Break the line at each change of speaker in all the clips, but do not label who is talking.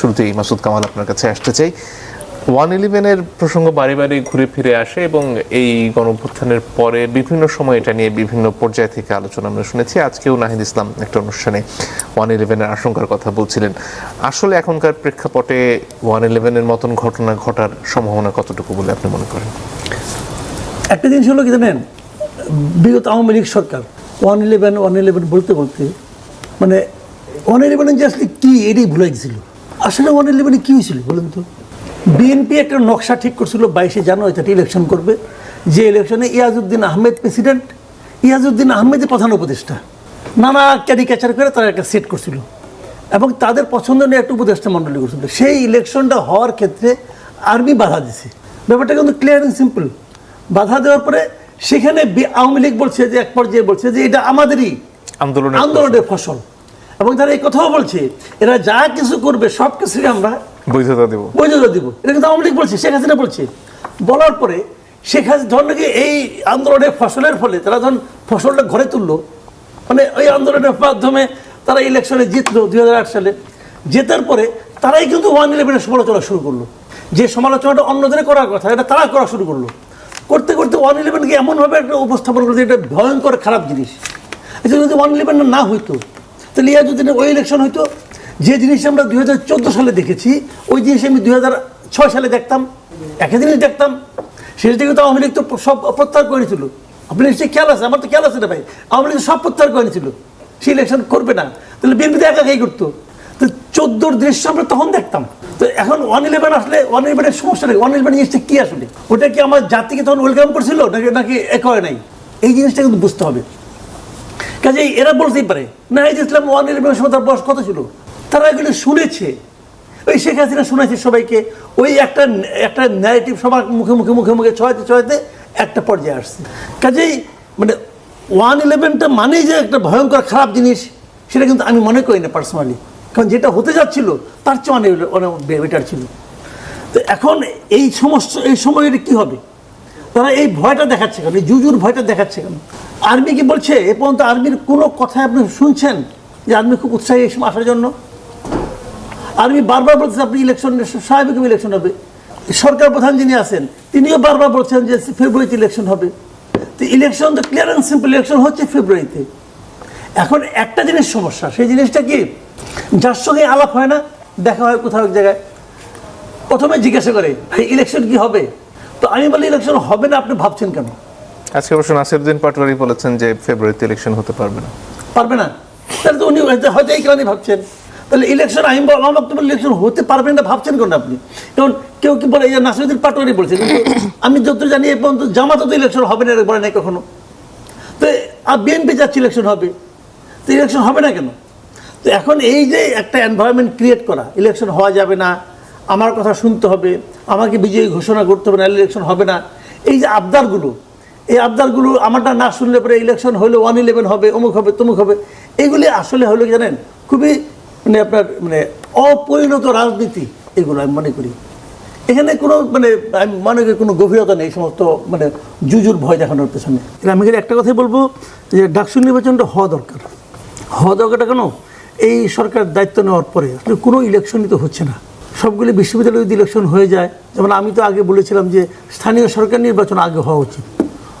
শুরুতেই মাসুদ কামাল আপনার কাছে আসতে চাই। ওয়ান ইলেভেনের প্রসঙ্গ বারে বারে ঘুরে ফিরে আসে এবং এই গণঅভ্যুত্থানের পরে বিভিন্ন সময় এটা নিয়ে বিভিন্ন পর্যায় থেকে আলোচনা আমরা শুনেছি। আজকেও নাহিদ ইসলাম একটা অনুষ্ঠানে ওয়ান ইলেভেনের আশঙ্কার কথা বলছিলেন। আসলে এখনকার প্রেক্ষাপটে ওয়ান ইলেভেনের মতন ঘটনা ঘটার সম্ভাবনা কতটুকু বলে আপনি মনে করেন?
একটা জিনিস হলো কি জানেন? বিগত আওয়ামী লীগ সরকার ওয়ান ইলেভেন ওয়ান ইলেভেন বলতে বলতে মানে ওয়ান ইলেভেন যে আসলে কী এটাই ভুলে গেছিল। আসলে ওয়ান ইলেভেনে কী হয়েছিল বলুন তো? বিএনপি একটা নকশা ঠিক করছিল বাইশে জানুয়ারি তাতে ইলেকশন করবে। যে ইলেকশনে ইয়াজউদ্দিন আহমেদ প্রেসিডেন্ট ইয়াজউদ্দিন আহমেদের প্রধান উপদেষ্টা। নানা ক্যারিকেচার করে তারা একটা সেট করছিল। এবং তাদের পছন্দ নিয়ে একটা উপদেষ্টা মণ্ডলী করছিল সেই ইলেকশনটা হওয়ার ক্ষেত্রে আর্মি বাধা দিছে। ব্যাপারটা কিন্তু ক্লিয়ার অ্যান্ড সিম্পল বাধা দেওয়ার পরে সেখানে বি- আওয়ামী লীগ বলছে যে এক পর্যায়ে বলছে যে এটা আমাদেরই
আন্দোলনের
আন্দোলনের ফসল। এবং তারা এই কথাও বলছে এরা যা কিছু করবে সব কিছুই আমরা
বৈধতা দেব।
বৈধতা দিব। এটা কিন্তু আওয়ামী লীগ বলছে শেখ হাসিনা বলছে। বলার পরে শেখ হাসিনা ধর নাকি এই আন্দোলনের ফসলের ফলে তারা ধরুন ফসলটা ঘরে তুললো। মানে ওই আন্দোলনের মাধ্যমে তারা ইলেকশনে জিতলো দুই হাজার আট সালে। জেতার পরে তারাই কিন্তু ওয়ান ইলেভেনের সমালোচনা শুরু করল। যে সমালোচনাটা অন্যদের করার কথা এটা তারা করা শুরু করল। করতে করতে ওয়ান ইলেভেনকে এমনভাবে একটা উপস্থাপন করল যে এটা ভয়ঙ্কর খারাপ জিনিস। এটা যদি ওয়ান ইলেভেন না হইতো তাহলে ইয়া যদি ওই ইলেকশন হইতো, যে জিনিস আমরা দুই হাজার চোদ্দ সালে দেখেছি, ওই জিনিস আমি দুই সালে দেখতাম। একই জিনিস দেখতাম। দিকে তো আওয়ামী লীগ তো সব প্রত্যাহার করেছিল আপনি নিশ্চয়ই খেয়াল আছে? আমার তো খেয়াল আছে না ভাই। আওয়ামী লীগ সব প্রত্যাহার করেছিল সে ইলেকশন করবে না। তাহলে বিএনপি তো একা একাই করতো। তো চোদ্দোর দৃশ্য আমরা তখন দেখতাম। তো এখন ওয়ান ইলেভেন আসলে ওয়ান ইলেভেনের সমস্যা নেই। ওয়ান ইলেভেন জিনিসটা কী আসলে? ওটা কি আমার জাতিকে তখন ওয়েলকাম করছিল, নাকি নাকি এ করে নাই? এই জিনিসটা কিন্তু বুঝতে হবে। কাজেই এরা বলতেই পারে না এই ইসলাম ওয়ান ইলেভেনের সময় তার বয়স কত ছিল? তারা এগুলো শুনেছে। ওই শেখ হাসিনা শুনেছে সবাইকে, ওই একটা একটা ন্যারেটিভ সবার মুখে মুখে মুখে মুখে ছয়তে ছয়তে একটা পর্যায়ে আসছে। কাজেই মানে ওয়ান ইলেভেনটা মানেই যে একটা ভয়ঙ্কর খারাপ জিনিস, সেটা কিন্তু আমি মনে করি না পার্সোনালি কারণ যেটা হতে যাচ্ছিল, তার চেয়ে অনেক অনেক বেটার ছিল। তো এখন এই সমস্ত, এই সময়ে কী হবে? তারা এই ভয়টা দেখাচ্ছে কেন? এই জুজুর ভয়টা দেখাচ্ছে কেন? আর্মি কি বলছে? এ পর্যন্ত আর্মির কোনো কথা আপনি শুনছেন যে আর্মি খুব উৎসাহী সময় আসার জন্য? আর্মি বারবার বলছে আপনি ইলেকশন স্বাভাবিক ইলেকশন হবে। সরকার প্রধান যিনি আছেন, তিনিও বারবার বলছেন যে ফেব্রুয়ারিতে ইলেকশন হবে। তো ইলেকশন তো ক্লিয়ার অ্যান্ড সিম্পল ইলেকশন হচ্ছে ফেব্রুয়ারিতে এখন একটা জিনিস সমস্যা, সেই জিনিসটা কি? যার সঙ্গে আলাপ হয় না, দেখা হয় কোথাও এক জায়গায়। প্রথমে জিজ্ঞাসা করে, ভাই ইলেকশন কি হবে? তো আমি বলি ইলেকশন হবে না, আপনি ভাবছেন কেন?
আজকে অবশ্য নাসিরুদ্দিন পাটোয়ারি বলেছেন যে ফেব্রুয়ারিতে ইলেকশন হতে পারবে না।
পারবে না। তাহলে তো উনি হয়তো- এই কারণে ভাবছেন। তাহলে ইলেকশন আইন আমার বক্তব্য ইলেকশন হতে পারবেন না ভাবছেন কেন আপনি? কারণ কেউ কি বলে যে নাসিরুদ্দিন পাটোয়ারি বলছে কিন্তু আমি যত জানি এই পর্যন্ত জামাত তো ইলেকশন হবে না বলে নাই কখনো। তো আর বিএনপি যাচ্ছে ইলেকশন হবে, তো ইলেকশন হবে না কেন? তো এখন এই যে একটা এনভায়রনমেন্ট ক্রিয়েট করা ইলেকশন হওয়া যাবে না, আমার কথা শুনতে হবে, আমাকে বিজয়ী ঘোষণা করতে হবে না ইলেকশন হবে না, এই যে আবদারগুলো এই আবদারগুলো আমারটা না শুনলে পরে ইলেকশন হলে ওয়ান ইলেভেন হবে, অমুক হবে, তমুক হবে। এগুলি আসলে হলো জানেন? খুবই মানে আপনার মানে অপরিণত রাজনীতি, এগুলো আমি মনে করি। এখানে কোনো মানে আমি মনে করি কোনো গভীরতা নেই, সমস্ত মানে জুজুর ভয় দেখানোর পেছনে। আমি খালি একটা কথাই বলব যে ডাকসু নির্বাচনটা হওয়া দরকার। হওয়া দরকারটা কেন? এই সরকার দায়িত্ব নেওয়ার পরে আসলে কোনো ইলেকশনই তো হচ্ছে না। সবগুলি বিশ্ববিদ্যালয়ে যদি ইলেকশন হয়ে যায়, যেমন আমি তো আগে বলেছিলাম যে স্থানীয় সরকার নির্বাচন আগে হওয়া উচিত।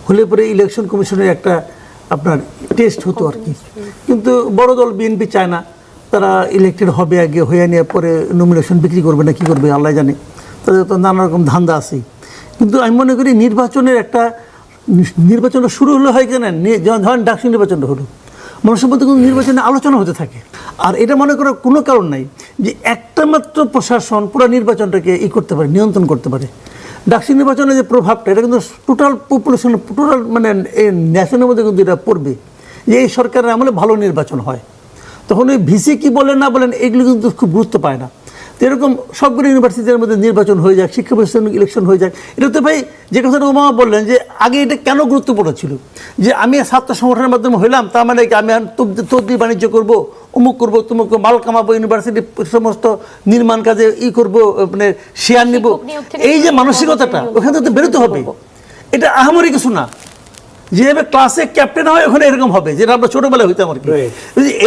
হলে পরে ইলেকশন কমিশনের একটা আপনার টেস্ট হতো আর কি। কিন্তু বড় দল বিএনপি চায় না। তারা ইলেক্টেড হবে আগে, হয়ে নিয়ে পরে নমিনেশন বিক্রি করবে না, কি করবে, আল্লাহ জানে। তাদের তো নানা রকম ধান্দা আছে কিন্তু আমি মনে করি নির্বাচনের একটা নির্বাচনটা শুরু হলে হয় কেন ধরেন ডাকসু নির্বাচনটা হলো। মানুষের মধ্যে কিন্তু নির্বাচনে আলোচনা হতে থাকে। আর এটা মনে করার কোনো কারণ নাই যে একটা মাত্র প্রশাসন পুরো নির্বাচনটাকে ই করতে পারে, নিয়ন্ত্রণ করতে পারে। ডাকসু নির্বাচনের যে প্রভাবটা, এটা কিন্তু টোটাল পপুলেশন টোটাল মানে এই ন্যাশনের মধ্যে কিন্তু এটা পড়বে। যে এই সরকারের আমলে ভালো নির্বাচন হয়। তখন ওই ভিসি কী বলেন, না বলেন, এগুলো কিন্তু খুব গুরুত্ব পায় না। এরকম সবগুলো ইউনিভার্সিটির মধ্যে নির্বাচন হয়ে যাক শিক্ষা প্রতিষ্ঠান ইলেকশন হয়ে যাক এটা তো ভাই যে কথাটা ওমা বললেন যে আগে এটা কেন গুরুত্বপূর্ণ ছিল? যে আমি ছাত্র সংগঠনের মাধ্যমে হইলাম তার মানে কি আমি তদ্দি বাণিজ্য করব অমুক করব তুমুক মাল কামাবো ইউনিভার্সিটি সমস্ত নির্মাণ কাজে ই করব মানে শেয়ার নিব। এই যে মানসিকতাটা ওখান থেকে তো বেরোতে হবে। এটা আহামরি কিছু না। যেভাবে ক্লাসে ক্যাপ্টেন হয় ওখানে এরকম হবে যেটা আমরা ছোটবেলায় হইতাম আর কি।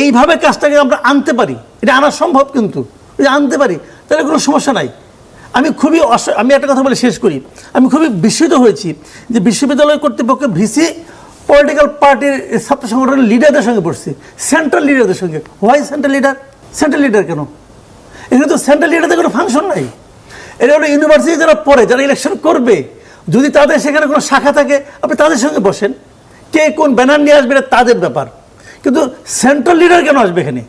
এইভাবে কাজটাকে আমরা আনতে পারি এটা আনা সম্ভব কিন্তু। যদি আনতে পারি, তাহলে কোনো সমস্যা নাই। আমি খুবই অস- আমি একটা কথা বলে শেষ করি। আমি খুবই বিস্মিত হয়েছি যে বিশ্ববিদ্যালয় কর্তৃপক্ষ ভিসি পলিটিক্যাল পার্টির ছাত্র সংগঠনের লিডারদের সঙ্গে পড়ছে। সেন্ট্রাল লিডারদের সঙ্গে। Why central leader central leader কেন? এখানে তো সেন্ট্রাল লিডারদের কোনো ফাংশন নাই। এটা হলো ইউনিভার্সিটি যারা পড়ে, যারা ইলেকশন করবে, যদি তাদের সেখানে কোনো শাখা থাকে, আপনি তাদের সঙ্গে বসেন। কে কোন ব্যানার নিয়ে আসবে তাদের ব্যাপার। কিন্তু সেন্ট্রাল লিডার কেন আসবে এখানে?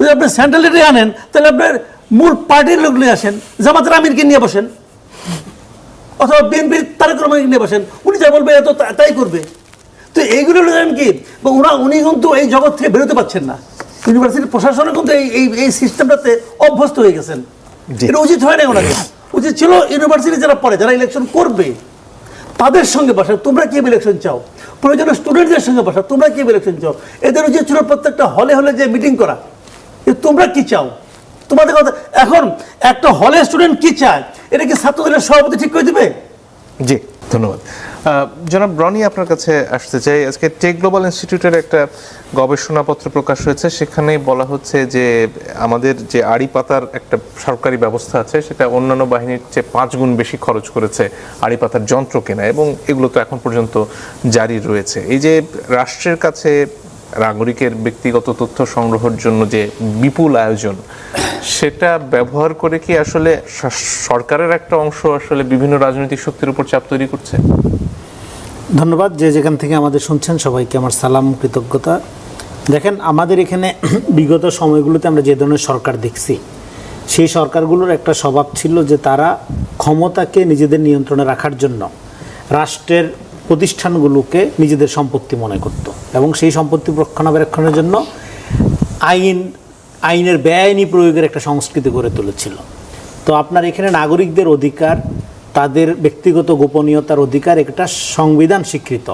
যদি আপনি সেন্ট্রাল লিডার আনেন তাহলে আপনার মূল পার্টির লোক নিয়ে আসেন জামাতের আমিরকে নিয়ে বসেন অথবা বিএনপির তারেক রহমানকে নিয়ে বসেন উনি যা বলবে তো তা- তাই করবে। তো এইগুলো জানেন কি? বা ওরা উনি কিন্তু এই জগৎ থেকে বেরোতে পারছেন না। ইউনিভার্সিটির প্রশাসনে কিন্তু এই এই সিস্টেমটাতে অভ্যস্ত হয়ে গেছেন। এটা উচিত হয় না ওনাকে উচিত ছিল ইউনিভার্সিটি যারা পড়ে যারা ইলেকশন করবে তাদের সঙ্গে বসা। তোমরা কি ইলেকশন চাও? প্রয়োজনে স্টুডেন্টদের সঙ্গে বসা। তোমরা কি ইলেকশন চাও? এদের উচিত ছিল প্রত্যেকটা হলে হলে যে মিটিং করা। তোমরা কি চাও? তোমাদের কথা, এখন একটা হলে স্টুডেন্ট কি চায়? এটা কি ছাত্রদলের সভাপতি ঠিক করে দিবে?
জি, ধন্যবাদ। জনাব রনি আপনার কাছে আসতে চাই। আজকে টেক গ্লোবাল ইনস্টিটিউটের একটা গবেষণাপত্র প্রকাশ হয়েছে। সেখানে বলা হচ্ছে যে, আমাদের যে আড়ি পাতার একটা সরকারি ব্যবস্থা আছে, সেটা অন্যান্য বাহিনীর চেয়ে পাঁচ গুণ বেশি খরচ করেছে আড়ি পাতার যন্ত্র কেনা, এবং এগুলো তো এখন পর্যন্ত জারি রয়েছে। এই যে রাষ্ট্রের কাছে নাগরিকের ব্যক্তিগত তথ্য সংগ্রহের জন্য যে বিপুল আয়োজন, সেটা ব্যবহার করে কি আসলে সরকারের একটা অংশ আসলে বিভিন্ন রাজনৈতিক শক্তির উপর চাপ তৈরি করছে?
ধন্যবাদ যে যেখান থেকে আমাদের শুনছেন সবাইকে আমার সালাম, কৃতজ্ঞতা। দেখেন, আমাদের এখানে বিগত সময়গুলোতে আমরা যে ধরনের সরকার দেখছি, সেই সরকারগুলোর একটা স্বভাব ছিল যে তারা ক্ষমতাকে নিজেদের নিয়ন্ত্রণে রাখার জন্য রাষ্ট্রের প্রতিষ্ঠানগুলোকে নিজেদের সম্পত্তি মনে করত এবং সেই সম্পত্তি রক্ষণাবেক্ষণের জন্য আইন, আইনের বেআইনি প্রয়োগের একটা সংস্কৃতি গড়ে তুলেছিল। তো আপনার এখানে নাগরিকদের অধিকার, তাদের ব্যক্তিগত গোপনীয়তার অধিকার একটা সংবিধান স্বীকৃত।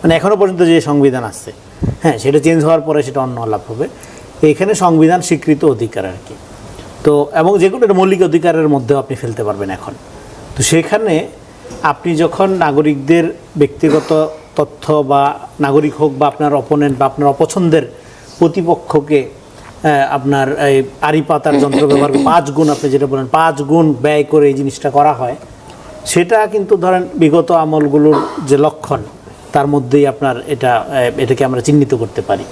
মানে এখনও পর্যন্ত যে সংবিধান আছে হ্যাঁ সেটা চেঞ্জ হওয়ার পরে সেটা অন্য আলাপ হবে। এখানে সংবিধান স্বীকৃত অধিকার আর কি। তো, এবং যেগুলো এটা মৌলিক অধিকারের মধ্যেও আপনি ফেলতে পারবেন এখন। তো সেখানে আপনি যখন নাগরিকদের ব্যক্তিগত তথ্য বা নাগরিক হোক বা আপনার অপোনেন্ট বা আপনার অপছন্দের প্রতিপক্ষকে আপনার এই আড়ি পাতার যন্ত্র ব্যবহার পাঁচ গুণ আপনি যেটা বলেন, পাঁচ গুণ ব্যয় করে এই জিনিসটা করা হয়, সেটা কিন্তু ধরেন বিগত আমলগুলোর যে লক্ষণ, তার মধ্যেই আপনার এটা এটাকে আমরা চিহ্নিত করতে পারি।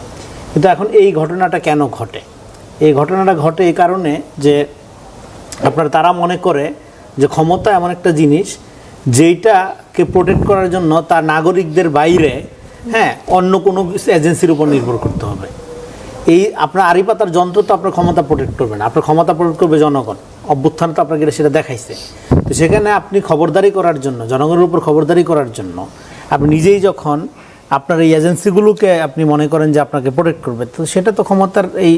কিন্তু এখন এই ঘটনাটা কেন ঘটে? এই ঘটনাটা ঘটে এই কারণে যে আপনার তারা মনে করে যে ক্ষমতা এমন একটা জিনিস যেইটাকে প্রোটেক্ট করার জন্য তার নাগরিকদের বাইরে হ্যাঁ অন্য কোনো এজেন্সির উপর নির্ভর করতে হবে। এই আপনার আড়ি পাতার যন্ত্র তো আপনার ক্ষমতা প্রোটেক্ট করবে না। আপনার ক্ষমতা প্রোটেক্ট করবে জনগণ। অভ্যুত্থান তো আপনাকে সেটা দেখাইছে। তো সেখানে আপনি খবরদারি করার জন্য, জনগণের উপর খবরদারি করার জন্য আপনি নিজেই যখন আপনার এই এজেন্সিগুলোকে আপনি মনে করেন যে আপনাকে প্রোটেক্ট করবে, তো সেটা তো ক্ষমতার এই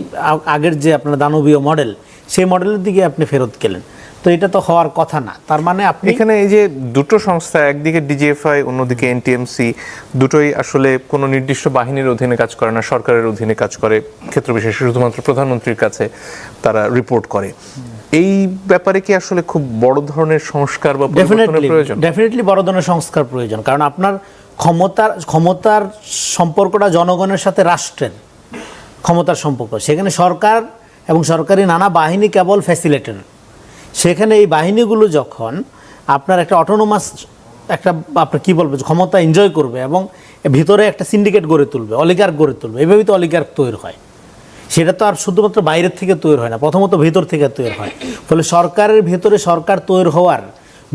আগের যে আপনার দানবীয় মডেল সেই মডেলের দিকে আপনি ফেরত গেলেন। তো এটা তো হওয়ার কথা না। তার মানে আপনি
এখানে এই যে দুটো সংস্থা একদিকে ডিজিএফআই অন্যদিকে এনটিএমসি দুটোই আসলে কোনো নির্দিষ্ট বাহিনীর অধীনে কাজ করে না সরকারের অধীনে কাজ করে ক্ষেত্র বিশেষে শুধুমাত্র প্রধানমন্ত্রীর কাছে তারা রিপোর্ট করে। এই ব্যাপারে কি আসলে খুব বড় ধরনের সংস্কার বা প্রয়োজন?
ডেফিনেটলি বড় ধরনের সংস্কার প্রয়োজন। কারণ আপনার ক্ষমতার ক্ষমতার সম্পর্কটা জনগণের সাথে রাষ্ট্রের ক্ষমতার সম্পর্ক। সেখানে সরকার এবং সরকারি নানা বাহিনী কেবল ফ্যাসিলেটের সেখানে এই বাহিনীগুলো যখন আপনার একটা অটোনোমাস একটা, আপনার কী বলব, ক্ষমতা এনজয় করবে এবং ভিতরে একটা সিন্ডিকেট গড়ে তুলবে অলিগার্ক গড়ে তুলবে, এভাবেই তো অলিগার্ক তৈরি হয়। সেটা তো আর শুধুমাত্র বাইরের থেকে তৈরি হয় না, প্রথমত ভেতর থেকে তৈরি হয়। ফলে সরকারের ভেতরে সরকার তৈরি হওয়ার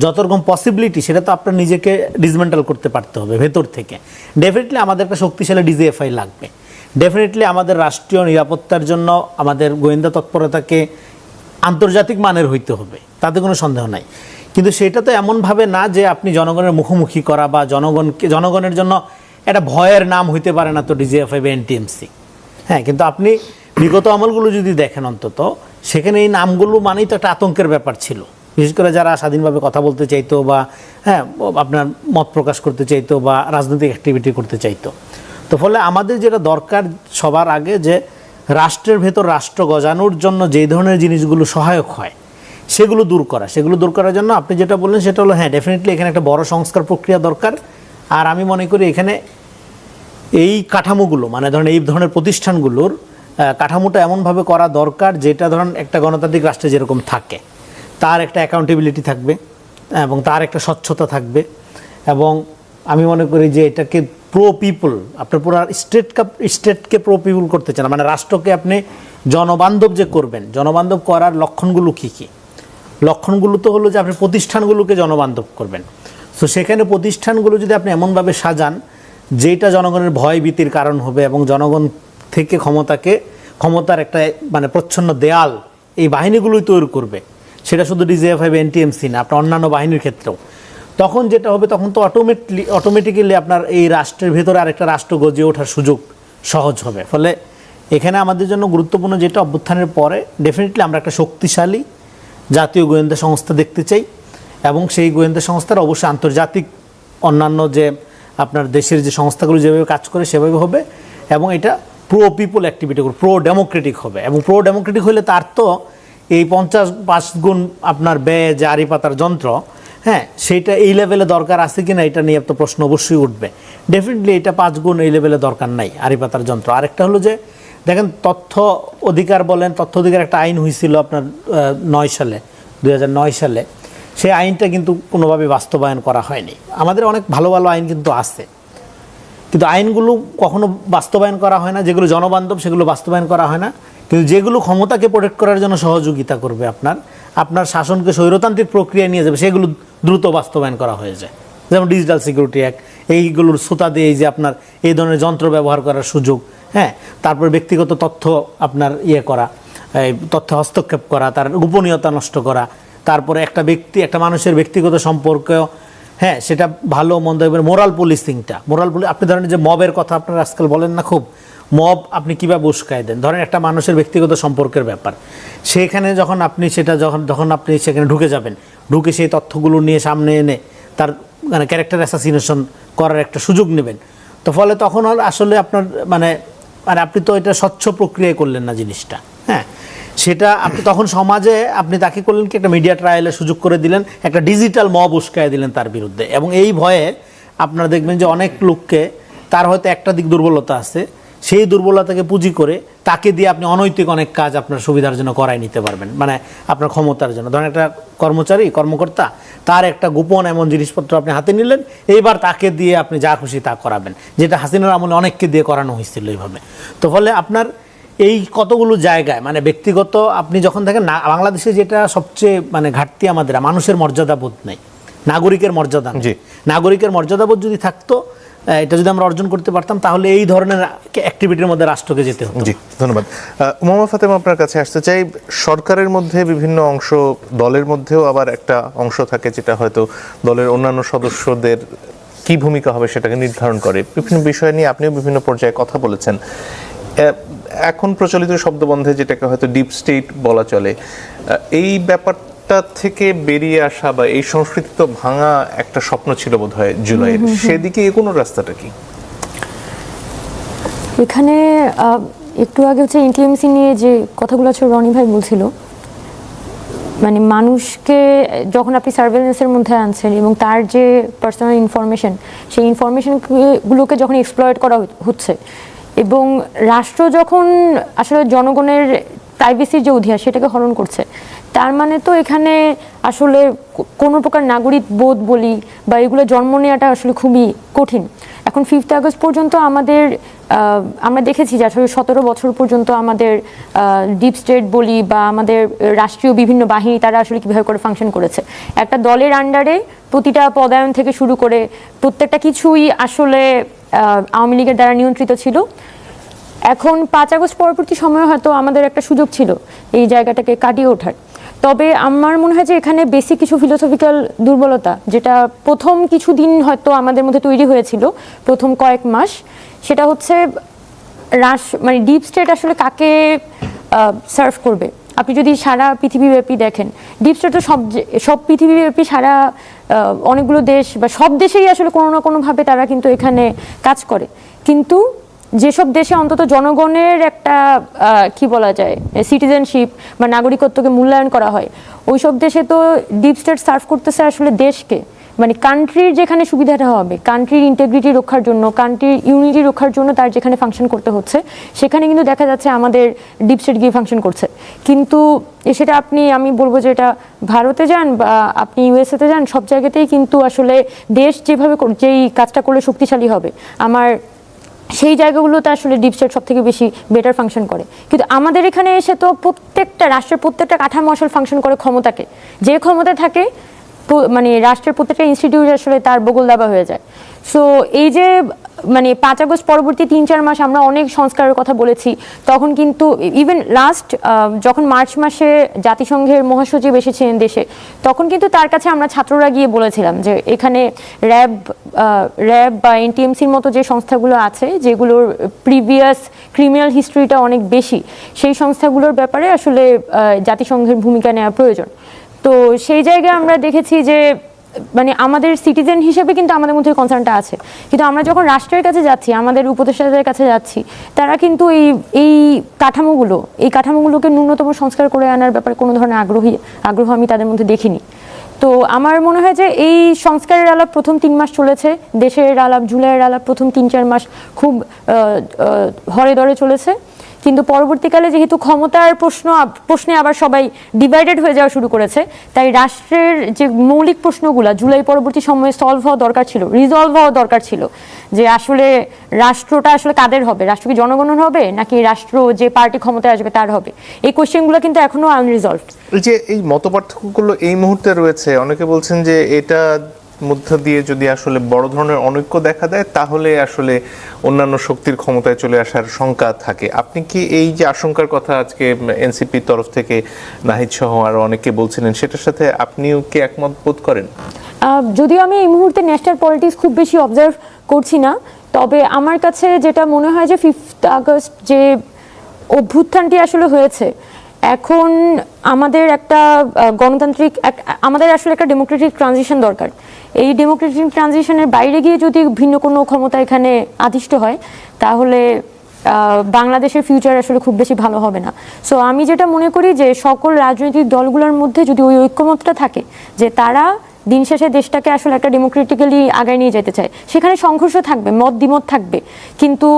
যত রকম পসিবিলিটি সেটা তো আপনার নিজেকে ডিসমেন্টাল করতে পারতে হবে ভেতর থেকে। ডেফিনেটলি আমাদের একটা শক্তিশালী ডিজিএফআই লাগবে। ডেফিনেটলি আমাদের রাষ্ট্রীয় নিরাপত্তার জন্য আমাদের গোয়েন্দা তৎপরতাকে আন্তর্জাতিক মানের হইতে হবে, তাতে কোনো সন্দেহ নাই। কিন্তু সেটা তো এমনভাবে না যে আপনি জনগণের মুখোমুখি করা বা জনগণকে, জনগণের জন্য একটা ভয়ের নাম হইতে পারে না তো ডিজিএফআই বা এনটিএমসি হ্যাঁ কিন্তু আপনি বিগত আমলগুলো যদি দেখেন অন্তত, সেখানে এই নামগুলো মানেই তো একটা আতঙ্কের ব্যাপার ছিল। বিশেষ করে যারা স্বাধীনভাবে কথা বলতে চাইতো বা হ্যাঁ আপনার মত প্রকাশ করতে চাইতো বা রাজনৈতিক অ্যাক্টিভিটি করতে চাইতো। তো ফলে আমাদের যেটা দরকার সবার আগে যে রাষ্ট্রের ভেতর রাষ্ট্র গজানোর জন্য যেই ধরনের জিনিসগুলো সহায়ক হয়, সেগুলো দূর করা। সেগুলো দূর করার জন্য আপনি যেটা বললেন সেটা হলো হ্যাঁ ডেফিনেটলি এখানে একটা বড় সংস্কার প্রক্রিয়া দরকার। আর আমি মনে করি এখানে এই কাঠামোগুলো মানে ধরেন এই ধরনের প্রতিষ্ঠানগুলোর কাঠামোটা এমনভাবে করা দরকার যেটা ধরুন একটা গণতান্ত্রিক রাষ্ট্রে যেরকম থাকে। তার একটা অ্যাকাউন্টেবিলিটি থাকবে এবং তার একটা স্বচ্ছতা থাকবে এবং আমি মনে করি যে এটাকে প্রো পিপল আপনার পুরো স্টেট স্টেটকে প্রো পিপল করতে চান মানে রাষ্ট্রকে আপনি জনবান্ধব যে করবেন, জনবান্ধব করার লক্ষণগুলো কী কী? লক্ষণগুলো তো হলো যে আপনি প্রতিষ্ঠানগুলোকে জনবান্ধব করবেন। তো সেখানে প্রতিষ্ঠানগুলো যদি আপনি এমনভাবে সাজান যেটা জনগণের ভয় ভীতির কারণ হবে এবং জনগণ থেকে ক্ষমতাকে, ক্ষমতার একটা মানে প্রচ্ছন্ন দেয়াল এই বাহিনীগুলোই তৈরি করবে। সেটা শুধু ডিজিএফআই এনটিএমসি না আপনার অন্যান্য বাহিনীর ক্ষেত্রেও। তখন যেটা হবে, তখন তো অটোমেটলি অটোমেটিক্যালি আপনার এই রাষ্ট্রের ভেতরে আরেকটা রাষ্ট্র গজিয়ে ওঠার সুযোগ সহজ হবে। ফলে এখানে আমাদের জন্য গুরুত্বপূর্ণ যেটা অভ্যুত্থানের পরে ডেফিনেটলি আমরা একটা শক্তিশালী জাতীয় গোয়েন্দা সংস্থা দেখতে চাই এবং সেই গোয়েন্দা সংস্থার অবশ্যই আন্তর্জাতিক অন্যান্য যে আপনার দেশের যে সংস্থাগুলো যেভাবে কাজ করে, সেভাবে হবে এবং এটা প্রো পিপল অ্যাক্টিভিটি করবে প্রো ডেমোক্রেটিক হবে এবং প্রো ডেমোক্রেটিক হলে তার তো এই পঞ্চাশ পাঁচ গুণ আপনার ব্যয়, যে আড়ি পাতার যন্ত্র হ্যাঁ সেইটা এই লেভেলে দরকার আছে কিনা এটা নিয়ে তো প্রশ্ন অবশ্যই উঠবে। ডেফিনেটলি এটা পাঁচ গুণ এই লেভেলে দরকার নাই, আড়ি পাতার যন্ত্র। আরেকটা হলো যে, দেখেন তথ্য অধিকার বলেন, তথ্য অধিকার একটা আইন হয়েছিল আপনার নয় সালে দু হাজার নয় সালে। সেই আইনটা কিন্তু কোনোভাবে বাস্তবায়ন করা হয়নি। আমাদের অনেক ভালো ভালো আইন কিন্তু আছে। কিন্তু আইনগুলো কখনো বাস্তবায়ন করা হয় না, যেগুলো জনবান্ধব সেগুলো বাস্তবায়ন করা হয় না। কিন্তু যেগুলো ক্ষমতাকে প্রোটেক্ট করার জন্য সহযোগিতা করবে আপনার আপনার শাসনকে স্বৈরতান্ত্রিক প্রক্রিয়ায় নিয়ে যাবে, সেগুলো দ্রুত বাস্তবায়ন করা হয়ে যায়। যেমন ডিজিটাল সিকিউরিটি অ্যাক্ট এইগুলোর শ্রোতা দিয়ে যে আপনার এই ধরনের যন্ত্র ব্যবহার করার সুযোগ হ্যাঁ? তারপর ব্যক্তিগত তথ্য আপনার ইয়ে করা তথ্য হস্তক্ষেপ করা, তার গোপনীয়তা নষ্ট করা, তারপরে একটা ব্যক্তি, একটা মানুষের ব্যক্তিগত সম্পর্ক হ্যাঁ? সেটা ভালো, মন্দ মোরাল পুলিশিংটা মোরাল পুলিশ আপনি ধরেন যে মবের কথা আপনারা আজকাল বলেন না খুব মব আপনি কীভাবে উস্কায় দেন? ধরেন একটা মানুষের ব্যক্তিগত সম্পর্কের ব্যাপার। সেখানে যখন আপনি সেটা যখন যখন আপনি সেখানে ঢুকে যাবেন, ঢুকে সেই তথ্যগুলো নিয়ে সামনে এনে তার মানে ক্যারেক্টার অ্যাসাসিনেশন করার একটা সুযোগ নেবেন। তো ফলে তখন আর আসলে আপনার মানে মানে আপনি তো এটা স্বচ্ছ প্রক্রিয়ায় করলেন না জিনিসটা হ্যাঁ? সেটা আপনি তখন সমাজে আপনি তাকে করলেন কি? একটা মিডিয়া ট্রায়ালের সুযোগ করে দিলেন, একটা ডিজিটাল মব উস্কায় দিলেন তার বিরুদ্ধে। এবং এই ভয়ে আপনারা দেখবেন যে অনেক লোককে তার হয়তো একটা দিক দুর্বলতা আছে সেই দুর্বলতাকে পুঁজি করে তাকে দিয়ে আপনি অনৈতিক অনেক কাজ আপনার সুবিধার জন্য করাই নিতে পারবেন। মানে আপনার ক্ষমতার জন্য। ধরেন একটা কর্মচারী কর্মকর্তা তার একটা গোপন এমন জিনিসপত্র আপনি হাতে নিলেন এইবার তাকে দিয়ে আপনি যা খুশি তা করাবেন। যেটা হাসিনার আমলে অনেককে দিয়ে করানো হয়েছিল এইভাবে। তো ফলে আপনার এই কতগুলো জায়গায় মানে ব্যক্তিগত আপনি যখন দেখেন না বাংলাদেশে যেটা সবচেয়ে মানে ঘাটতি আমাদের মানুষের মর্যাদা বোধ নেই। নাগরিকের মর্যাদা। নাগরিকের মর্যাদাবোধ যদি থাকতো এটা যদি আমরা অর্জন করতে পারতাম, তাহলে এই ধরনের অ্যাক্টিভিটির মধ্যে রাষ্ট্রকে যেতে হতো।
জি, ধন্যবাদ। উমামা ফাতেমা আপনার কাছে আসতে চাই, সরকারের মধ্যে বিভিন্ন অংশ দলের মধ্যেও আবার একটা অংশ থাকে যেটা হয়তো দলের অন্যান্য সদস্যদের কি ভূমিকা হবে সেটাকে নির্ধারণ করে। বিভিন্ন বিষয় নিয়ে আপনিও বিভিন্ন পর্যায়ে কথা বলেছেন। এখন প্রচলিত শব্দবন্ধে যেটাকে হয়তো ডিপ স্টেট বলা চলে এই এই ব্যাপারটা থেকে বেরিয়ে আসা বা এই সংস্কৃতি তো ভাঙা একটা স্বপ্ন ছিল বোধ হয় জুলাইয়ের সেদিকে এগোনোর রাস্তাটা কি?
এখানে একটু আগে হচ্ছে এনটিএমসি নিয়ে যে কথাগুলো আছে রনি ভাই বলছিল মানে মানুষকে যখন আপনি সার্ভেলেন্সের মধ্যে আনছেন এবং তার যে পার্সোনাল ইনফরমেশন সেই ইনফরমেশনগুলোকে যখন এক্সপ্লয়েট করা হচ্ছে এবং রাষ্ট্র যখন আসলে জনগণের প্রাইভেসির যে অধিকার সেটাকে হরণ করছে। তার মানে তো এখানে আসলে কোনো প্রকার নাগরিক বোধ বলি বা এগুলো জন্ম নেওয়াটা আসলে খুবই কঠিন। এখন ফিফথ আগস্ট পর্যন্ত আমাদের আমরা দেখেছি যে আসলে সতেরো বছর পর্যন্ত আমাদের ডিপ স্টেট বলি বা আমাদের রাষ্ট্রীয় বিভিন্ন বাহিনী তারা আসলে কীভাবে করে ফাংশন করেছে। একটা দলের আন্ডারে প্রতিটা পদায়ন থেকে শুরু করে প্রত্যেকটা কিছুই আসলে আওয়ামী লীগের দ্বারা নিয়ন্ত্রিত ছিল। এখন পাঁচ আগস্ট পরবর্তী সময়ে হয়তো আমাদের একটা সুযোগ ছিল এই জায়গাটাকে কাটিয়ে ওঠার। তবে আমার মনে হয় যে এখানে বেসিক কিছু ফিলোসফিক্যাল দুর্বলতা, যেটা প্রথম কিছু দিন হয়তো আমাদের মধ্যে তৈরি হয়েছিল, প্রথম কয়েক মাস, সেটা হচ্ছে রাস মানে ডিপ স্টেট আসলে কাকে সার্ভ করবে? আপনি যদি সারা পৃথিবীব্যাপী দেখেন ডিপ স্টেট তো সব সব পৃথিবীব্যাপী সারা অনেকগুলো দেশ বা সব দেশেই আসলে কোনো না কোনোভাবে তারা কিন্তু এখানে কাজ করে। কিন্তু যেসব দেশে অন্তত জনগণের একটা কি বলা যায় সিটিজেনশিপ বা নাগরিকত্বকে মূল্যায়ন করা হয়, ওইসব দেশে তো ডিপ স্টেট সার্ভ করতেছে আসলে দেশকে। মানে কান্ট্রির যেখানে সুবিধাটা হবে কান্ট্রির ইন্টেগ্রিটি রক্ষার জন্য কান্ট্রির ইউনিটি রক্ষার জন্য তার যেখানে ফাংশন করতে হচ্ছে, সেখানে কিন্তু দেখা যাচ্ছে আমাদের ডিপ স্টেট গিয়ে ফাংশন করছে। কিন্তু সেটা আপনি, আমি বলব যে এটা ভারতে যান বা আপনি ইউএসএতে যান, সব জায়গাতেই কিন্তু আসলে দেশ যেভাবে যেই কাজটা করলে শক্তিশালী হবে। আমার সেই জায়গাগুলোতে আসলে ডিপ স্টেট সব থেকে বেশি বেটার ফাংশন করে। কিন্তু আমাদের এখানে এসে তো প্রত্যেকটা রাষ্ট্রের প্রত্যেকটা কাঠামো আসলে ফাংশন করে ক্ষমতাকে। যে ক্ষমতা থাকে মানে রাষ্ট্রের প্রত্যেকটা ইনস্টিটিউট আসলে তার বগল দাবা হয়ে যায়। সো এই যে মানে পাঁচ আগস্ট পরবর্তী তিন, চার মাস আমরা অনেক সংস্কারের কথা বলেছি। তখন কিন্তু ইভেন লাস্ট যখন মার্চ মাসে জাতিসংঘের মহাসচিব এসেছিলেন দেশে, তখন কিন্তু তার কাছে আমরা ছাত্ররা গিয়ে বলেছিলাম যে এখানে র্যাব র্যাব বা এনটিএমসির মতো যে সংস্থাগুলো আছে, যেগুলোর প্রিভিয়াস ক্রিমিনাল হিস্ট্রিটা অনেক বেশি, সেই সংস্থাগুলোর ব্যাপারে আসলে জাতিসংঘের ভূমিকা নেওয়া প্রয়োজন। তো সেই জায়গায় আমরা দেখেছি যে মানে আমাদের সিটিজেন হিসেবে কিন্তু আমাদের মধ্যে কনসার্নটা আছে। কিন্তু আমরা যখন রাষ্ট্রের কাছে যাচ্ছি, আমাদের উপদেষ্টাদের কাছে যাচ্ছি, তারা কিন্তু এই এই কাঠামোগুলো, এই কাঠামোগুলোকে ন্যূনতম সংস্কার করে আনার ব্যাপারে কোনো ধরনের আগ্রহী, আগ্রহ আমি তাদের মধ্যে দেখিনি। তো আমার মনে হয় যে এই সংস্কারের আলাপ প্রথম তিন মাস চলেছে, দেশের আলাপ, জুলাইয়ের আলাপ প্রথম তিন চার মাস খুব হরে দরে চলেছে। কিন্তু পরবর্তীকালে যেহেতু ক্ষমতার প্রশ্ন প্রশ্নে আবার সবাই ডিভাইডেড হয়ে যাওয়া শুরু করেছে, তাই রাষ্ট্রের যে মৌলিক প্রশ্নগুলো জুলাই পরবর্তী সময়ে সলভ হওয়া দরকার ছিল রিজলভ হওয়া দরকার ছিল, যে আসলে রাষ্ট্রটা আসলে কাদের হবে? রাষ্ট্র কি জনগণের হবে? নাকি রাষ্ট্র যে পার্টি ক্ষমতায় আসবে তার হবে? এই কোশ্চেনগুলো কিন্তু এখনও আনরিজলভড
এই যে এই মতপার্থক্যগুলো এই মুহূর্তে রয়েছে, অনেকে বলছেন যে এটা মধ্য দিয়ে যদি আসলে বড় ধরনের অনৈক্য দেখা দেয়, তাহলে আসলে অন্যান্য শক্তির ক্ষমতায় চলে আসার শঙ্কা থাকে। আপনি কি এই যে আশঙ্কার কথা আজকে এনসিপির তরফ থেকে নাহিদ সহ আরও অনেকে বলছিলেন, সেটার সাথে আপনিও কি একমত বোধ করেন?
যদিও আমি এই মুহূর্তে ন্যাশনাল পলিটিক্স খুব বেশি অবজার্ভ করছি না, তবে আমার কাছে যেটা মনে হয় যে ফিফথ আগস্ট যে অভ্যুত্থানটি আসলে হয়েছে, এখন আমাদের একটা গণতান্ত্রিক আমাদের আসলে একটা ডেমোক্রেটিক ট্রানজিশন দরকার। এই ডেমোক্রেটিক ট্রানজিশনের বাইরে গিয়ে যদি ভিন্ন কোনো ক্ষমতা এখানে আদিষ্ট হয়, তাহলে বাংলাদেশের ফিউচার আসলে খুব বেশি ভালো হবে না। সো আমি যেটা মনে করি যে সকল রাজনৈতিক দলগুলোর মধ্যে যদি ওই ঐক্যমতটা থাকে, যে তারা দিন শেষে দেশটাকে আসলে একটা ডেমোক্রেটিক্যালি আগায় নিয়ে যেতে চায়, সেখানে সংঘর্ষ থাকবে, মত দ্বিমত থাকবে। কিন্তু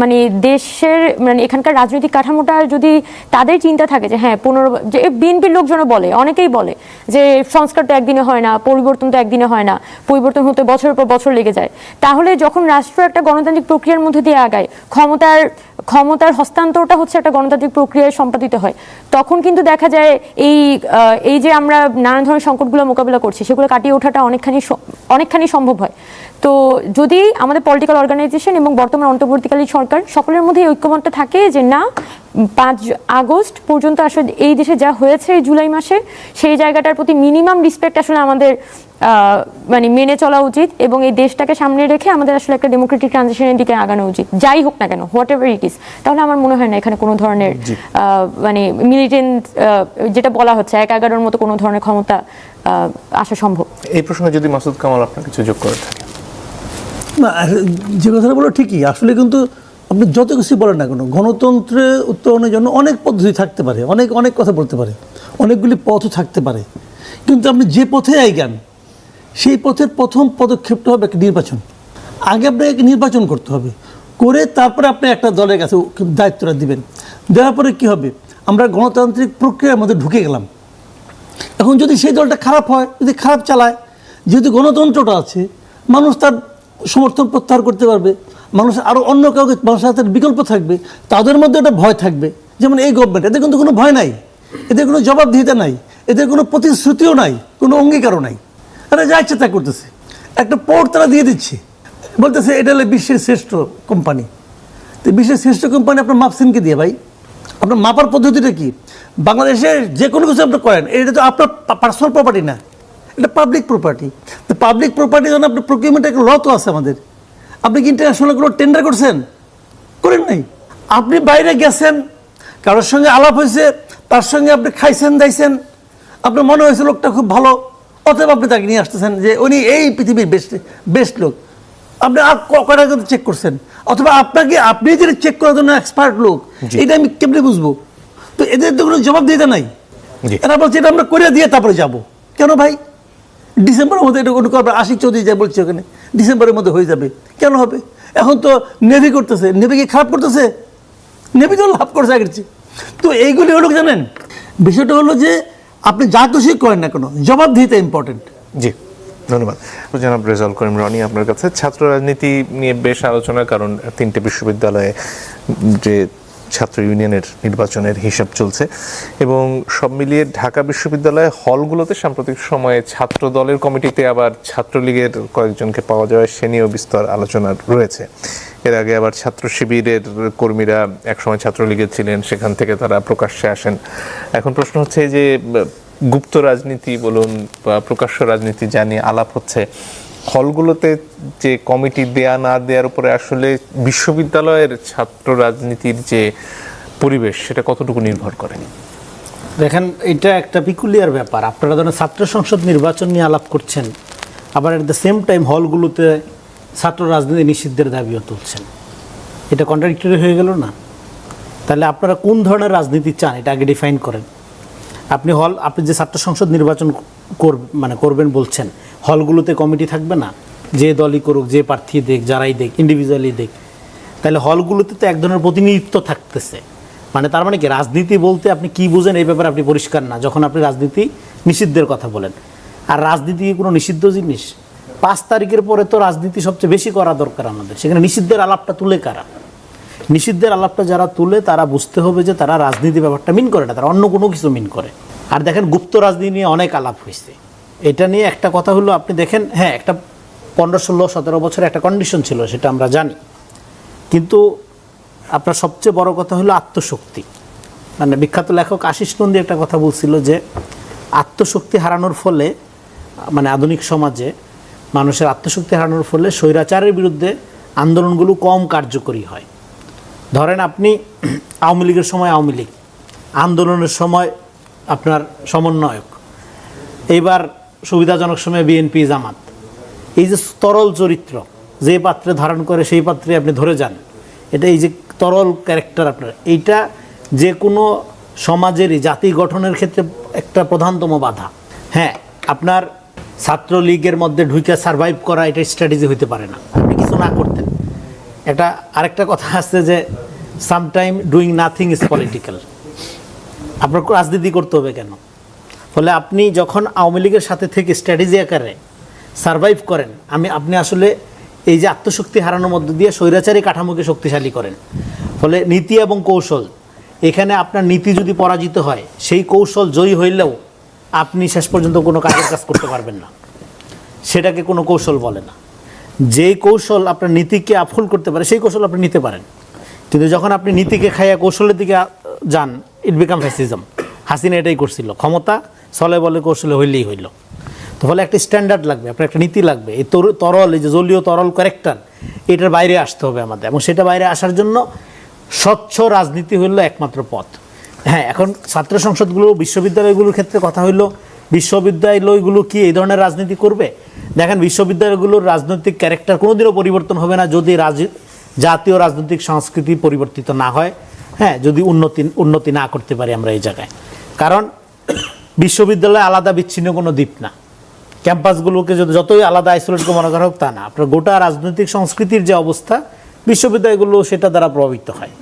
মানে দেশের মানে এখানকার রাজনৈতিক কাঠামোটা যদি তাদের চিন্তা থাকে যে হ্যাঁ পনেরো, যে বিএনপির লোকজনও বলে, অনেকেই বলে যে সংস্কার তো একদিনে হয় না, পরিবর্তন তো একদিনে হয় না, পরিবর্তন হতে বছরের পর বছর লেগে যায়। তাহলে যখন রাষ্ট্র একটা গণতান্ত্রিক প্রক্রিয়ার মধ্যে দিয়ে আগায়, ক্ষমতার ক্ষমতার হস্তান্তরটা হচ্ছে একটা গণতান্ত্রিক প্রক্রিয়ায় সম্পাদিত হয়, তখন কিন্তু দেখা যায় এই এই যে আমরা নানা ধরনের সংকটগুলো মোকাবিলা করছি, সেগুলো কাটিয়ে ওঠাটা অনেকখানি অনেকখানি সম্ভব হয়। তো যদি আমাদের পলিটিক্যাল অর্গানাইজেশন এবং বর্তমান অন্তর্বর্তীকালীন সরকার সকলের মধ্যে এই ঐক্যমতটা থাকে যে না পাঁচ আগস্ট পর্যন্ত আসলে এই দেশে যা হয়েছে এই জুলাই মাসে সেই জায়গাটার প্রতি মিনিমাম রিসপেক্ট আসলে আমাদের মানে মেনে চলা উচিত এবং এই দেশটাকে সামনে রেখে আমাদের আসলে একটা ডেমোক্রেটিক ট্রানজিশনের দিকে আগানো উচিত। যাই হোক না কেন হোয়াট এভার ইট ইস তাহলে আমার মনে হয় না এখানে কোনো ধরনের মানে মিলিটেন্ট যেটা বলা হচ্ছে এক এগারোর মতো কোনো ধরনের ক্ষমতা আসা সম্ভব।
এই প্রসঙ্গে যদি মাসুদ কামাল আপনার কিছু যোগ করে থাকে
না যে কথাটা বলো ঠিকই, আসলে কিন্তু আপনি যত কিছু বলেন না কেন, গণতন্ত্রে উত্তরণের জন্য অনেক পদ্ধতি থাকতে পারে, অনেক অনেক কথা বলতে পারে, অনেকগুলি পথও থাকতে পারে, কিন্তু আপনি যে পথে আইগান, সেই পথের প্রথম পদক্ষেপটা হবে একটা নির্বাচন। আগে আপনাকে নির্বাচন করতে হবে, করে তারপরে আপনি একটা দলের কাছে দায়িত্বটা দিবেন। দেওয়ার পরে কী হবে? আমরা গণতান্ত্রিক প্রক্রিয়ার মধ্যে ঢুকে গেলাম। এখন যদি সেই দলটা খারাপ হয়, যদি খারাপ চালায়, যেহেতু গণতন্ত্রটা আছে, মানুষ তার সমর্থন প্রত্যাহার করতে পারবে। মানুষ আরও অন্য কাউকে মানুষের হাতে বিকল্প থাকবে, তাদের মধ্যে একটা ভয় থাকবে। যেমন এই গভর্নমেন্ট এদের কিন্তু কোনো ভয় নাই। এদের কোনো জবাবদিহিতা নাই। এদের কোনো প্রতিশ্রুতিও নাই, কোনো অঙ্গীকারও নাই। তারা যা ইচ্ছে তা করতেছে। একটা পোর্ট তারা দিয়ে দিচ্ছে। বলতেছে, এটা হলো বিশ্বের শ্রেষ্ঠ কোম্পানি তো বিশ্বের শ্রেষ্ঠ কোম্পানি আপনার মাপসিনকে দিয়ে ভাই? আপনার মাপার পদ্ধতিটা কি? বাংলাদেশে যে কোনো কিছু আপনি করেন, এটা তো আপনার পার্সোনাল প্রপার্টি না। এটা পাবলিক প্রপার্টি তো পাবলিক প্রপার্টি জন্য আপনার প্রকিউমেন্ট একটা ল তো আছে আমাদের। আপনি কি ইন্টারন্যাশনাল কোনো টেন্ডার করছেন? করেন নাই। আপনি বাইরে গেছেন কারোর সঙ্গে আলাপ হয়েছে তার সঙ্গে আপনি খাইছেন দাইছেন আপনার মনে হয়েছে লোকটা খুব ভালো অতএব আপনি তাকে নিয়ে আসতেছেন যে উনি এই পৃথিবীর বেস্ট বেস্ট লোক। আপনি আর ক- কয়টা কিন্তু চেক করছেন? অথবা আপনাকে আপনি যেটা চেক করার জন্য এক্সপার্ট লোক এটা আমি কেমনে বুঝব? তো এদের তো কোনো জবাব দিতে নাই এরা বলছে এটা আমরা করে দিয়ে তারপরে যাব। কেন ভাই? ডিসেম্বরের মধ্যে এটা কোনো করবে? আশিক চৌধুরী যা বলছে ওখানে, ডিসেম্বরের মধ্যে হয়ে যাবে। কেন হবে? এখন তো নেভি করতেছে। নেভি কি খারাপ করতেছে? নেভি তো লাভ করছে আগের চেয়ে। তো এইগুলি হলো জানেন? বিষয়টা হলো যে আপনি যা খুশি করেন না কেন, জবাবদিহিতা ইম্পর্টেন্ট
জি, ধন্যবাদ। জনাব রেজাউল করিম রনি আপনার কাছে ছাত্র রাজনীতি নিয়ে বেশ আলোচনা, কারণ তিনটে বিশ্ববিদ্যালয়ে যে ছাত্র ইউনিয়নের নির্বাচনের হিসাব চলছে এবং সব মিলিয়ে ঢাকা বিশ্ববিদ্যালয়ে হলগুলোতে সাম্প্রতিক সময়ে ছাত্র দলের কমিটিতে আবার ছাত্রলীগের কয়েকজনকে পাওয়া যাওয়ায় সে নিয়েও বিস্তর আলোচনা রয়েছে। এর আগে আবার ছাত্র শিবিরের কর্মীরা একসময় ছাত্রলীগের ছিলেন, সেখান থেকে তারা প্রকাশ্যে আসেন। এখন প্রশ্ন হচ্ছে যে গুপ্ত রাজনীতি বলুন বা প্রকাশ্য রাজনীতি জানিয়ে আলাপ হচ্ছে হলগুলোতে যে কমিটি দেয়া না দেওয়ার উপরে আসলে বিশ্ববিদ্যালয়ের ছাত্র রাজনীতির যে পরিবেশ, সেটা কতটুকু নির্ভর করে?
দেখেন, এটা একটা পিকুলিয়ার ব্যাপার। আপনারা ধরেন ছাত্র সংসদ নির্বাচন নিয়ে আলাপ করছেন, আবার এট দ্য সেম টাইম হলগুলোতে ছাত্র রাজনীতি নিষিদ্ধের দাবিও তুলছেন। এটা কন্ট্রাডিক্টরি হয়ে গেল না? তাহলে আপনারা কোন ধরনের রাজনীতি চান? এটা আগে ডিফাইন করেন। আপনি হল, আপনি যে ছাত্র সংসদ নির্বাচন মানে করবেন বলছেন, হলগুলোতে কমিটি থাকবে না? যে দলই করুক, যে প্রার্থী দেখ, যারাই দেখ ইন্ডিভিজুয়ালি দেখ। তাহলে হলগুলোতে তো এক ধরনের প্রতিনিধিত্ব থাকতেছে। মানে তার মানে কি, রাজনীতি বলতে আপনি কি বুঝেন এই ব্যাপারে আপনি পরিষ্কার না, যখন আপনি রাজনীতি নিষিদ্ধের কথা বলেন। আর রাজনীতি কোনো নিষিদ্ধ জিনিস? পাঁচ তারিখের পরে তো রাজনীতি সবচেয়ে বেশি করা দরকার আমাদের। সেখানে নিষিদ্ধের আলাপটা তুলে কারা? নিষিদ্ধের আলাপটা যারা তুলে, তারা বুঝতে হবে যে তারা রাজনীতি ব্যাপারটা মিন করে না, তারা অন্য কোনো কিছু মিন করে। আর দেখেন গুপ্ত রাজনীতি নিয়ে অনেক আলাপ হয়েছে। এটা নিয়ে একটা কথা হলো, আপনি দেখেন হ্যাঁ একটা পনেরো, ষোলো, সতেরো বছর একটা কন্ডিশন ছিল, সেটা আমরা জানি। কিন্তু আপনার সবচেয়ে বড় কথা হলো আত্মশক্তি। মানে বিখ্যাত লেখক আশিস নন্দী একটা কথা বলছিল যে, আত্মশক্তি হারানোর ফলে মানে আধুনিক সমাজে মানুষের আত্মশক্তি হারানোর ফলে স্বৈরাচারের বিরুদ্ধে আন্দোলনগুলো কম কার্যকরী হয়। ধরেন আপনি আওয়ামী লীগের সময় আওয়ামী লীগ, আন্দোলনের সময় আপনার সমন্বয়ক। এইবার সুবিধাজনক সময়ে বিএনপি জামাত। এই যে তরল চরিত্র, যে পাত্রে ধারণ করে সেই পাত্রে আপনি ধরে যান, এটা এই যে তরল ক্যারেক্টার আপনার, এইটা যে কোনো সমাজেরই, জাতি গঠনের ক্ষেত্রে একটা প্রধানতম বাধা। হ্যাঁ আপনার ছাত্রলীগের মধ্যে ঢুকে সার্ভাইভ করা এটা স্ট্র্যাটেজি হইতে পারে না। আপনি কিছু না করতেন। এটা আরেকটা কথা আছে যে sometime doing nothing is political আপনার রাজনীতি করতে হবে কেন? ফলে আপনি যখন আওয়ামী লীগের সাথে থেকে স্ট্র্যাটেজি আকারে সার্ভাইভ করেন, আমি, আপনি আসলে এই যে আত্মশক্তি হারানোর মধ্য দিয়ে স্বৈরাচারী কাঠামোকে শক্তিশালী করেন। ফলে নীতি এবং কৌশল, এখানে আপনার নীতি যদি পরাজিত হয়, সেই কৌশল জয়ী হইলেও আপনি শেষ পর্যন্ত কোনো কাজের কাজ করতে পারবেন না। সেটাকে কোনো কৌশল বলে না। যেই কৌশল আপনার নীতিকে আফুল করতে পারে, সেই কৌশল আপনি নিতে পারেন। কিন্তু যখন আপনি নীতিকে খাইয়া কৌশলের দিকে যান ইট বিকাম ফ্যাসিজম হাসিনা এটাই করছিল। ক্ষমতা চলে বলে কৌশলে হইলেই হইল। তো ফলে একটা স্ট্যান্ডার্ড লাগবে, আপনার একটা নীতি লাগবে। এই তরু- তরল, এই যে জলীয় তরল ক্যারেক্টার এটার বাইরে আসতে হবে আমাদের। এবং সেটা বাইরে আসার জন্য স্বচ্ছ রাজনীতি হইল একমাত্র পথ। হ্যাঁ এখন ছাত্র সংসদগুলো, বিশ্ববিদ্যালয়গুলোর ক্ষেত্রে কথা হইল, বিশ্ববিদ্যালয়গুলো কি এই ধরনের রাজনীতি করবে? দেখেন, বিশ্ববিদ্যালয়গুলোর রাজনৈতিক ক্যারেক্টার কোনোদিনও পরিবর্তন হবে না যদি রাজ জাতীয় রাজনৈতিক সংস্কৃতি পরিবর্তিত না হয়। হ্যাঁ যদি উন্নতি উন্নতি না করতে পারি আমরা এই জায়গায়। কারণ বিশ্ববিদ্যালয় আলাদা বিচ্ছিন্ন কোনো দ্বীপ না। ক্যাম্পাসগুলোকে যদি যতই আলাদা আইসোলেট মনে করা হোক তা না। আপনার গোটা রাজনৈতিক সংস্কৃতির যে অবস্থা, বিশ্ববিদ্যালয়গুলো সেটা দ্বারা প্রভাবিত হয়।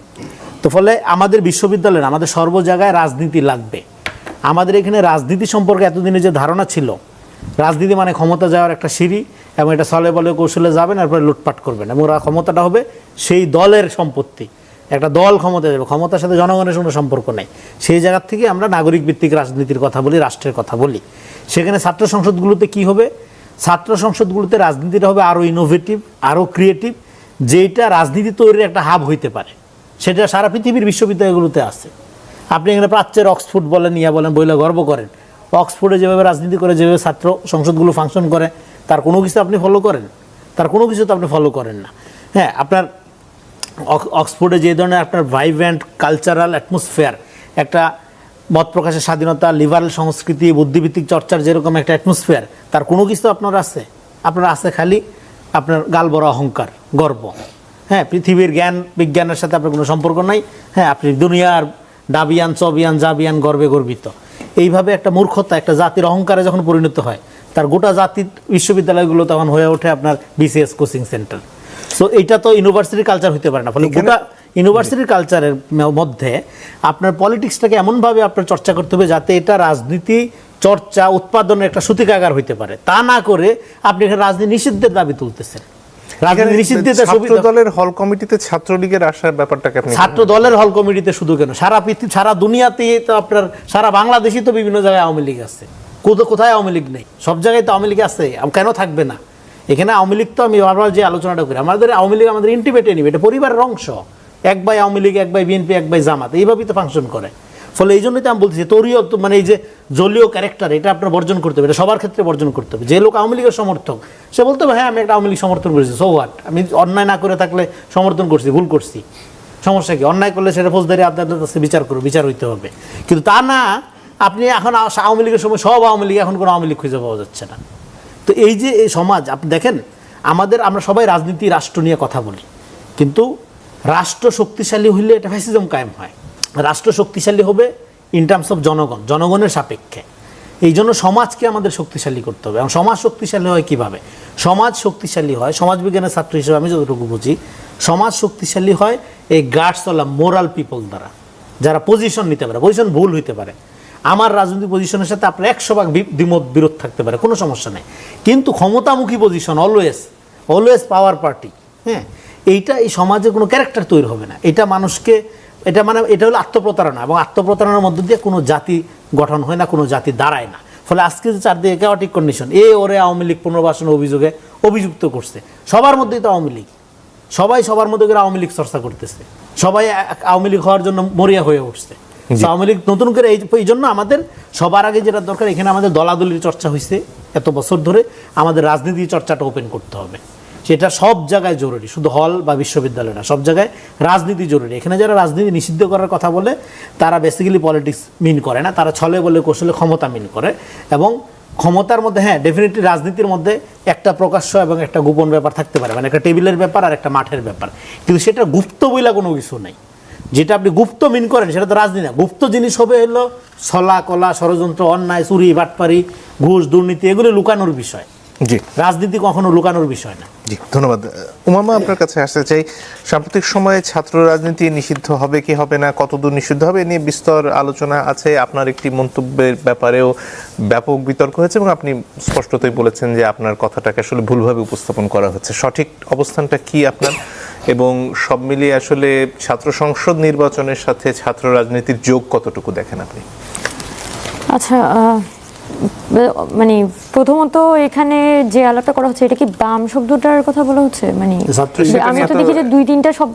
তো ফলে আমাদের বিশ্ববিদ্যালয়ে আমাদের সর্ব জায়গায় রাজনীতি লাগবে। আমাদের এখানে রাজনীতি সম্পর্কে এতদিনে যে ধারণা ছিল, রাজনীতি মানে ক্ষমতা যাওয়ার একটা সিঁড়ি এবং এটা সলে বলে কৌশলে যাবেন, এরপরে লুটপাট করবেন এবং ক্ষমতাটা হবে সেই দলের সম্পত্তি। একটা দল ক্ষমতা যাবে। ক্ষমতার সাথে জনগণের কোনো সম্পর্ক নেই। সেই জায়গার থেকে আমরা নাগরিক ভিত্তিক রাজনীতির কথা বলি, রাষ্ট্রের কথা বলি। সেখানে ছাত্র সংসদগুলোতে কি হবে? ছাত্র সংসদগুলোতে রাজনীতিটা হবে আরও ইনোভেটিভ আরও ক্রিয়েটিভ যেটা রাজনীতি তৈরির একটা হাব হইতে পারে। সেটা সারা পৃথিবীর বিশ্ববিদ্যালয়গুলোতে আছে। আপনি এখানে প্রাচ্যের অক্সফোর্ড বলেন ইয়া বলেন, বইলে গর্ব করেন। অক্সফোর্ডে যেভাবে রাজনীতি করে, যেভাবে ছাত্র সংসদগুলো ফাংশন করে, তার কোনো কিছু আপনি ফলো করেন? তার কোনো কিছু তো আপনি ফলো করেন না। হ্যাঁ আপনার অক্সফোর্ডে যে ধরনের আপনার ভাইব্রেন্ট কালচারাল অ্যাটমসফিয়ার একটা মত প্রকাশের স্বাধীনতা লিবারাল সংস্কৃতি বুদ্ধিভিত্তিক চর্চার যেরকম একটা অ্যাটমসফিয়ার তার কোনো কিছু আপনার আছে? আপনার আছে খালি আপনার গাল বড় অহংকার, গর্ব। হ্যাঁ পৃথিবীর জ্ঞান, বিজ্ঞানের সাথে আপনার কোনো সম্পর্ক নাই। হ্যাঁ আপনি দুনিয়ার ডাবিয়ান চবিয়ান, জাবিয়ান, গর্বে গর্বিত। এইভাবে একটা মূর্খতা, একটা জাতির অহংকারে যখন পরিণত হয়, তার গোটা জাতির বিশ্ববিদ্যালয়গুলো তখন হয়ে ওঠে আপনার বিসিএস কোচিং সেন্টার। সো এটা তো ইউনিভার্সিটির কালচার হতে পারে না। ফলে গোটা ইউনিভার্সিটির কালচারের মধ্যে আপনার পলিটিক্সটাকে এমনভাবে আপনার চর্চা করতে হবে যাতে এটা রাজনীতি চর্চা উৎপাদনের একটা সূতিকাগার হইতে পারে। তা না করে আপনি এখানে রাজনীতি নিষিদ্ধের দাবি তুলতেছেন।
ছাত্র দলের হল কমিটিতে ছাত্রলীগের আসার ব্যাপারটাকে আপনি
ছাত্র দলের হল কমিটিতে শুধু কেন? সারা পৃথিবী সারা দুনিয়াতেই তো আপনার সারা বাংলাদেশই তো বিভিন্ন জায়গায় আওয়ামী লীগ আছে। কোথায় আওয়ামী লীগ নেই? সব জায়গায় তো আওয়ামী লীগ আছে। কেন থাকবে না? এখানে আওয়ামী লীগ তো আমি বারবার যে আলোচনাটা করি, আমাদের আওয়ামী লীগ আমাদের ইন্টিমেট এনিমি এটা পরিবারের অংশ। এক বাই আওয়ামী লীগ, এক বাই বিএনপি, এক বাই জামাত, এইভাবেই তো ফাংশন করে। ফলে এই জন্যই তো আমি বলছি তোরীয় মানে এই যে জলীয় ক্যারেক্টার এটা আপনার বর্জন করতে হবে, এটা সবার ক্ষেত্রে বর্জন করতে হবে। যে লোক আওয়ামী লীগের সমর্থক, সে বলতে হবে হ্যাঁ আমি একটা আওয়ামী লীগ সমর্থন করেছি সো হোয়াট আমি অন্যায় না করে থাকলে সমর্থন করছি, ভুল করছি। সমস্যা কি? অন্যায় করলে সেটা ফৌজদারি আদালতের কাছে বিচার করো বিচার হইতে হবে। কিন্তু তা না, আপনি এখন আওয়ামী লীগের সময় সব আওয়ামী লীগ, এখন কোনো আওয়ামী লীগ খুঁজে পাওয়া যাচ্ছে না। তো এই যে এই সমাজ আপনি দেখেন, আমাদের, আমরা সবাই রাজনীতি, রাষ্ট্র নিয়ে কথা বলি। কিন্তু রাষ্ট্র শক্তিশালী হইলে এটা ফ্যাসিজম কায়েম হয়। রাষ্ট্র শক্তিশালী হবে ইন টার্মস অফ জনগণ, জনগণের সাপেক্ষে। এই জন্য সমাজকে আমাদের শক্তিশালী করতে হবে। এবং সমাজ শক্তিশালী হয় কীভাবে? সমাজ শক্তিশালী হয় সমাজবিজ্ঞানের ছাত্র হিসেবে আমি যতটুকু বুঝি, সমাজ শক্তিশালী হয় এই গার্ডসওয়ালা মোরাল পিপল দ্বারা, যারা পজিশন নিতে পারে পজিশন ভুল হইতে পারে। আমার রাজনৈতিক পজিশনের সাথে আপনার একশো ভাগ দ্বিমত বিরোধ থাকতে পারে, কোনো সমস্যা নেই। কিন্তু ক্ষমতামুখী position always always power party হ্যাঁ? এইটা এই সমাজে কোনো ক্যারেক্টার তৈরি হবে না। এটা মানুষকে, এটা মানে এটা হলো আত্মপ্রতারণা এবং আত্মপ্রতারণার মধ্য দিয়ে কোনো জাতি গঠন হয় না, কোনো জাতি দাঁড়ায় না। ফলে আজকে যে চারদিকে কেওয়াটিক কন্ডিশন এ, ওরে আওয়ামী লীগ পুনর্বাসনের অভিযোগে অভিযুক্ত করছে। সবার মধ্যেই তো আওয়ামী লীগ। সবাই সবার মধ্যে করে আওয়ামী লীগ চর্চা করতেছে। সবাই আওয়ামী লীগ হওয়ার জন্য মরিয়া হয়ে উঠছে। আওয়ামী লীগ নতুন করে এই জন্য আমাদের সবার আগে যেটা দরকার, এখানে আমাদের দলাদলির চর্চা হয়েছে এত বছর ধরে, আমাদের রাজনীতি চর্চাটা ওপেন করতে হবে। সেটা সব জায়গায় জরুরি, শুধু হল বা বিশ্ববিদ্যালয় না, সব জায়গায় রাজনীতি জরুরি। এখানে যারা রাজনীতি নিষিদ্ধ করার কথা বলে, তারা বেসিক্যালি পলিটিক্স মিন করে না, তারা ছলে বলে কৌশলে ক্ষমতা মিন করে। এবং ক্ষমতার মধ্যে হ্যাঁ ডেফিনেটলি রাজনীতির মধ্যে একটা প্রকাশ্য এবং একটা গোপন ব্যাপার থাকতে পারে মানে একটা টেবিলের ব্যাপার আর একটা মাঠের ব্যাপার। কিন্তু সেটা গুপ্ত বইলা কোনো কিছু নেই। যেটা আপনি গুপ্ত মিন করেন সেটা তো রাজনীতি না। গুপ্ত জিনিস হবে হলো ছলা কলা ষড়যন্ত্র অন্যায় চুরি বাটপারি ঘুষ দুর্নীতি এগুলো লুকানোর বিষয়।
জি।
রাজনীতি কখনো লুকানোর বিষয় না।
জি, ধন্যবাদ। উমামা আপনার কাছে আসতে চাই, সাম্প্রতিক সময়ে ছাত্র রাজনীতি নিষিদ্ধ হবে কি হবে না, কতদূর নিষিদ্ধ হবে নিয়ে বিস্তর আলোচনা আছে। আপনার একটি মন্তব্যের ব্যাপারেও ব্যাপক বিতর্ক হয়েছে এবং আপনি স্পষ্টতই বলেছেন যে আপনার কথাটাকে আসলে ভুলভাবে উপস্থাপন করা হচ্ছে। সঠিক অবস্থানটা কি আপনার? এবং সব মিলিয়ে আসলে ছাত্র সংসদ নির্বাচনের সাথে ছাত্র রাজনীতির যোগ কতটুকু দেখেন আপনি?
আচ্ছা মানে প্রথমত এখানে যে আলাপটা করা হচ্ছে এটা কি বাম শব্দটার কথা বলা হচ্ছে? মানে আমি তো দেখি যে দুই তিনটা সব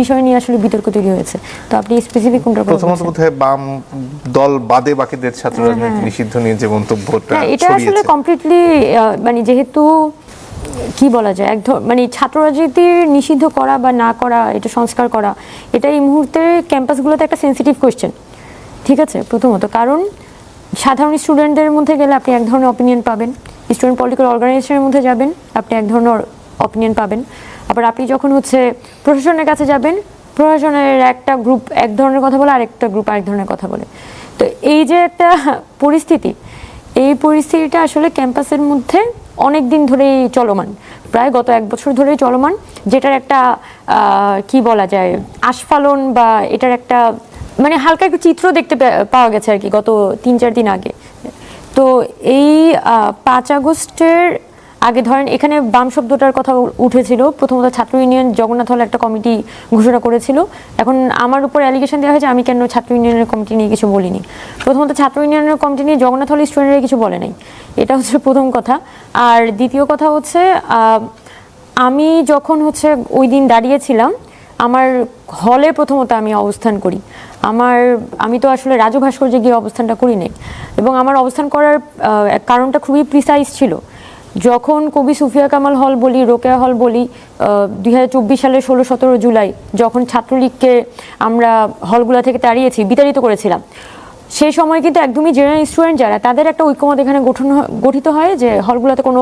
বিষয় নিয়ে আসলে বিতর্ক তৈরি হয়েছে। তো আপনি স্পেসিফিক কোনটা
প্রথমত? বোধহয় বাম দল বাদে বাকিদের ছাত্র রাজনীতি নিষিদ্ধ নিয়ে যে মন্তব্যটা
হ্যাঁ এটা আসলে কমপ্লিটলি মানে যেহেতু কি বলা যায় এক মানে ছাত্র রাজনীতির নিষিদ্ধ করা বা না করা এটা সংস্কার করা এটা এই মুহূর্তে ক্যাম্পাসগুলোতে একটা সেন্সিটিভ কোয়েশ্চেন ঠিক আছে? প্রথমত কারণ সাধারণ স্টুডেন্টদের মধ্যে গেলে আপনি এক ধরনের অপিনিয়ন পাবেন। স্টুডেন্ট পলিটিক্যাল অর্গানাইজেশনের মধ্যে যাবেন, আপনি এক ধরনের অপিনিয়ন পাবেন। আবার আপনি যখন হচ্ছে প্রশাসনের কাছে যাবেন, প্রশাসনের একটা গ্রুপ এক ধরনের কথা বলে, আরেকটা গ্রুপ আরেক ধরনের কথা বলে। তো এই যে একটা পরিস্থিতি, এই পরিস্থিতিটা আসলে ক্যাম্পাসের মধ্যে অনেক দিন ধরেই চলমান। প্রায় গত এক বছর ধরেই চলমান, যেটার একটা কি বলা যায়, আস্ফালন বা এটার একটা মানে হালকা একটু চিত্র দেখতে পাওয়া গেছে আর কি গত তিন, চার দিন আগে। তো এই পাঁচ আগস্টের আগে ধরেন এখানে বাম শব্দটার কথা উঠেছিল। প্রথমত ছাত্র ইউনিয়ন জগন্নাথ হল একটা কমিটি ঘোষণা করেছিল। এখন আমার উপর অ্যালিগেশন দেওয়া হয়েছে, আমি কেন ছাত্র ইউনিয়নের কমিটি নিয়ে কিছু বলিনি। প্রথমত ছাত্র ইউনিয়নের কমিটি নিয়ে জগন্নাথ হল স্টুডেন্টরা কিছু বলে নাই। এটা হচ্ছে প্রথম কথা। আর দ্বিতীয় কথা হচ্ছে আমি যখন হচ্ছে ওই দিন দাঁড়িয়েছিলাম, আমার হলে প্রথমত আমি অবস্থান করি। আমার, আমি তো আসলে রাজু ভাস্কর্যে গিয়ে অবস্থানটা করি নাই এবং আমার অবস্থান করার কারণটা খুবই প্রিসাইজ ছিল। যখন কবি সুফিয়া কামাল হল বলি, রোকেয়া হল বলি দুই হাজার চব্বিশ সালের ষোলো সতেরো জুলাই, যখন ছাত্রলীগকে আমরা হলগুলা থেকে তাড়িয়েছি, বিতাড়িত করেছিলাম সেই সময় কিন্তু একদমই জেনারেল স্টুডেন্ট যারা, তাদের একটা ঐক্যমত এখানে গঠন গঠিত হয় যে হলগুলোতে কোনো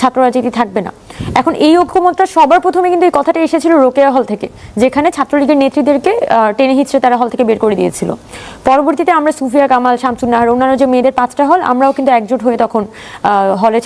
ছাত্র রাজনীতি থাকবে না। এখন এই ঐক্যমতটা সবার প্রথমে কিন্তু এই কথাটা এসেছিল রোকেয়া হল থেকে, যেখানে ছাত্রলীগের নেত্রীদেরকে টেনে হিচড়ে তারা হল থেকে বের করে দিয়েছিল। পরবর্তীতে আমরা সুফিয়া কামাল শামসুন নাহার অন্যান্য যে মেয়েদের পাঁচটা হল, আমরাও কিন্তু একজোট হয়ে তখন হলে